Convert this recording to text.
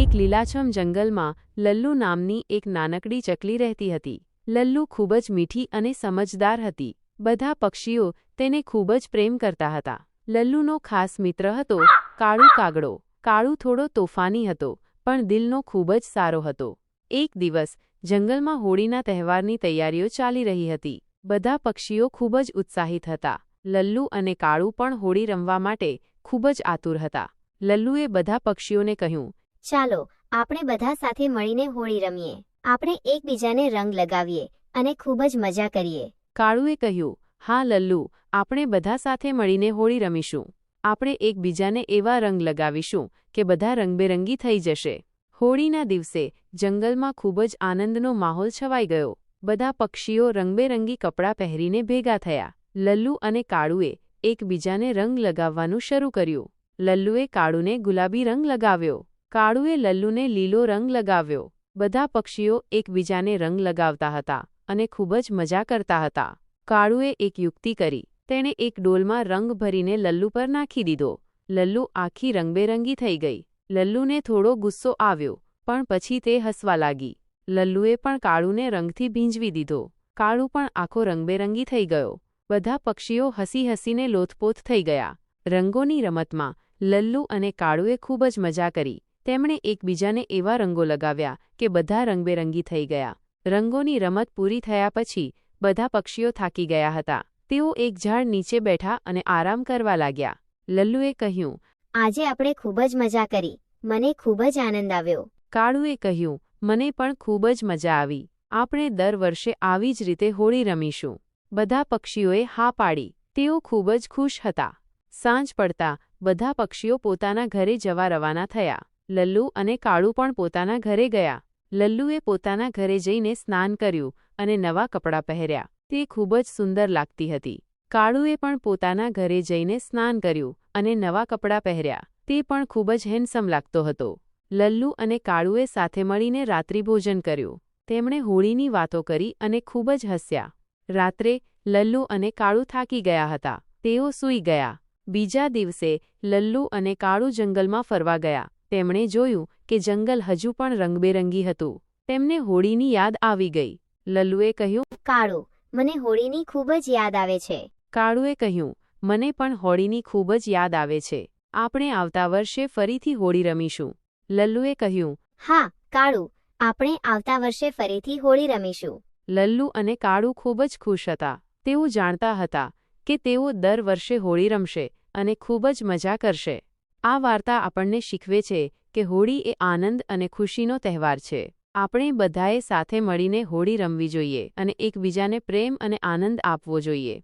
એક લીલાછમ જંગલમાં લલ્લુ નામની એક નાનકડી ચકલી રહેતી હતી. લલ્લુ ખૂબ જ મીઠી અને સમજદાર હતી. બધા પક્ષીઓ તેને ખૂબ જ પ્રેમ કરતા હતા. લલ્લુનો ખાસ મિત્ર હતો કાળુ કાગડો. કાળુ થોડો તોફાની હતો, પણ દિલનો ખૂબ જ સારો હતો. એક દિવસ જંગલમાં હોળીના તહેવારની તૈયારીઓ ચાલી રહી હતી. બધા પક્ષીઓ ખૂબ જ ઉત્સાહિત હતા. લલ્લુ અને કાળુ પણ હોળી રમવા માટે ખૂબ જ આતુર હતા. લલ્લુએ બધા પક્ષીઓને કહ્યું ચાલો, આપણે બધા સાથે મળીને હોળી રમીએ. આપણે એકબીજાને રંગ લગાવીએ અને ખૂબ જ મજા કરીએ. કાળુએ કહ્યું, હા, લલ્લુ, આપણે બધા સાથે મળીને હોળી રમીશું. આપણે એકબીજાને એવા રંગ લગાવીશું કે બધા રંગબેરંગી થઈ જશે. હોળીના દિવસે જંગલમાં ખૂબ જ આનંદનો માહોલ છવાઈ ગયો. બધા પક્ષીઓ રંગબેરંગી કપડાં પહેરીને ભેગા થયા. લલ્લુ અને કાળુએ એકબીજાને રંગ લગાવવાનું શરૂ કર્યું. લલ્લુએ કાળુને ગુલાબી રંગ લગાવ્યો. કાળુએ લલ્લુને લીલો રંગ લગાવ્યો. બધા પક્ષીઓ એકબીજાને રંગ લગાવતા હતા અને ખૂબ જ મજા કરતા હતા. કાળુએ એક યુક્તિ કરી. તેણે એક ડોલમાં રંગ ભરીને લલ્લુ પર નાખી દીધો. લલ્લુ આખી રંગબેરંગી થઈ ગઈ. લલ્લુને થોડો ગુસ્સો આવ્યો, પણ પછી તે હસવા લાગી. લલ્લુએ પણ કાળુને રંગથી ભીંજવી દીધો. કાળુ પણ આખો રંગબેરંગી થઈ ગયો. બધા પક્ષીઓ હસી હસીને લોથપોથ થઈ ગયા. રંગોની રમતમાં લલ્લુ અને કાળુએ ખૂબ જ મજા કરી. તેમણે એકબીજાને એવા રંગો લગાવ્યા કે બધા રંગબેરંગી થઈ ગયા. રંગોની રમત પૂરી થયા પછી બધા પક્ષીઓ થાકી ગયા હતા. તેઓ એક ઝાડ નીચે બેઠા અને આરામ કરવા લાગ્યા. લલ્લુએ કહ્યું આજે આપણે ખૂબ જ મજા કરી. મને ખૂબ જ આનંદ આવ્યો. કાળુએ કહ્યું મને પણ ખૂબ જ મજા આવી. આપણે દર વર્ષે આવી જ રીતે હોળી રમીશું. બધા પક્ષીઓએ હા પાડી. તેઓ ખૂબ જ ખુશ હતા. સાંજ પડતા બધા પક્ષીઓ પોતાના ઘરે જવા રવાના થયા. લલ્લુ અને કાળુ પણ પોતાના ઘરે ગયા. લલ્લુએ પોતાના ઘરે જઈને સ્નાન કર્યું અને નવા કપડાં પહેર્યા. તે ખૂબ જ સુંદર લાગતી હતી. કાળુએ પણ પોતાના ઘરે જઈને સ્નાન કર્યું અને નવા કપડાં પહેર્યા. તે પણ ખૂબ જ હેન્ડસમ લાગતો હતો. લલ્લુ અને કાળુએ સાથે મળીને રાત્રિભોજન કર્યું. તેમણે હોળીની વાતો કરી અને ખૂબ જ હસ્યા. રાત્રે લલ્લુ અને કાળુ થાકી ગયા હતા. તેઓ સૂઈ ગયા. બીજા દિવસે લલ્લુ અને કાળુ જંગલમાં ફરવા ગયા. તેમણે જોયું કે જંગલ હજુ પણ રંગબેરંગી હતું. તેમને હોળીની યાદ આવી ગઈ. લલ્લુએ કહ્યું કાળુ મને હોળીની ખૂબ જ યાદ આવે છે. કાળુએ કહ્યું મને પણ હોળીની ખૂબ જ યાદ આવે છે. આપણે આવતા વર્ષે ફરીથી હોળી રમીશું. લલ્લુએ કહ્યું હા કાળુ આપણે આવતા વર્ષે ફરીથી હોળી રમીશું. લલ્લુ અને કાળુ ખૂબ જ ખુશ હતા. તેઓ જાણતા હતા કે તેઓ દર વર્ષે હોળી રમશે અને ખૂબ જ મજા કરશે. આ વાર્તા આપણને શીખવે છે કે હોળી એ આનંદ અને ખુશીનો તહેવાર છે. આપણે બધાએ સાથે મળીને હોળી રમવી જોઈએ અને એકબીજાને પ્રેમ અને આનંદ આપવો જોઈએ.